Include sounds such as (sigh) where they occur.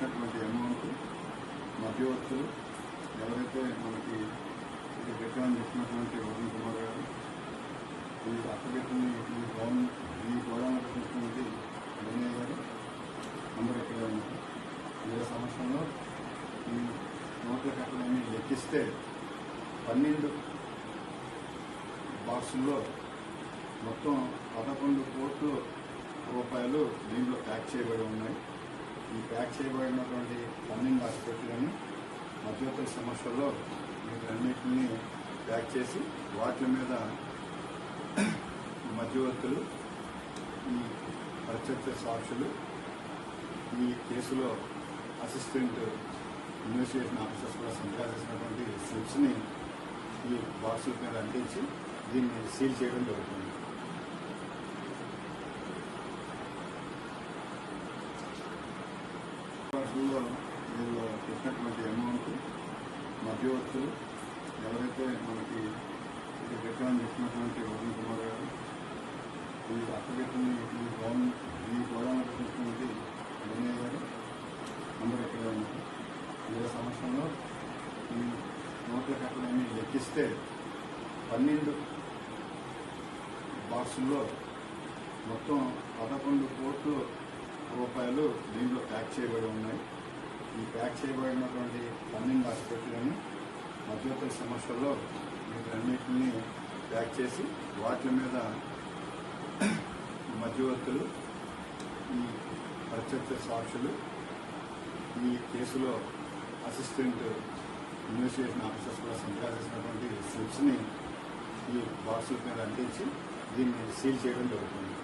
పెట్టినటువంటి అమౌంట్ మధ్యవర్తులు ఎవరైతే మనకి ఇది పెట్టామని చెప్పినటువంటి వరుణ్ కుమార్ గారు ఈ అక్కపెట్టిన ఈ గౌన్ ఈ గోడౌన్ పెట్టినటువంటి వినయ్ గారు అందరూ ఇక్కడ ఉన్నారు. ఏ సంవత్సరంలో ఈ నోట్ల కట్టలన్నీ లెక్కిస్తే పన్నెండు బాక్సుల్లో మొత్తం పదకొండు కోట్ల రూపాయలు దీంట్లో ప్యాక్ చేయబడి ఉన్నాయి. ఈ ప్యాక్ చేయబడినటువంటి మధ్యవర్తి సమస్యల్లో మధ్యవర్తుల సమస్యల్లో వీటన్నిటిని ప్యాక్ చేసి వాటి మీద మధ్యవర్తులు ఈ ప్రత్యక్ష సాక్షులు ఈ కేసులో అసిస్టెంట్ ఇన్వెస్టిగేషన్ ఆఫీసర్స్ కూడా సంపాదించినటువంటి స్లిప్స్ని ఈ బాక్సుల మీద అంటించి దీన్ని సీల్ చేయడం జరుగుతుంది. బాక్సుల్లో వీళ్ళు పెట్టినటువంటి అమౌంట్ మధ్యవర్తులు ఎవరైతే మనకి ఇది పెట్టామని చేసినటువంటి వరుణ్ కుమార్ గారు ఈ అక్కపెట్టిన ఈ గౌన్ ఈ గోడౌన్ పెట్టినటువంటి వినయ్ గారు అందరూ ఇక్కడ ఉన్నారు. ఏ సంవత్సరంలో ఈ నోట్ల కట్టడాన్ని లెక్కిస్తే పన్నెండు బాక్సుల్లో మొత్తం పదకొండు కోట్ల రూపాయలు దీంట్లో ప్యాక్ చేయబడి ఉన్నాయి. ఈ ప్యాక్ చేయబడినటువంటి పన్నెండు ఆసుపత్రులని మధ్యవర్తుల సమస్యల్లో వీటన్నిటిని ప్యాక్ చేసి వాటి మీద (clears throat) మధ్యవర్తులు ఈ ప్రత్యక్ష సాక్షులు ఈ కేసులో అసిస్టెంట్ ఇన్వెస్టిగేషన్ ఆఫీసర్స్ కూడా సంతకాలు చేసినటువంటి స్లిప్స్ని ఈ బాక్సుల మీద అంటించి దీన్ని సీల్ చేయడం జరుగుతుంది.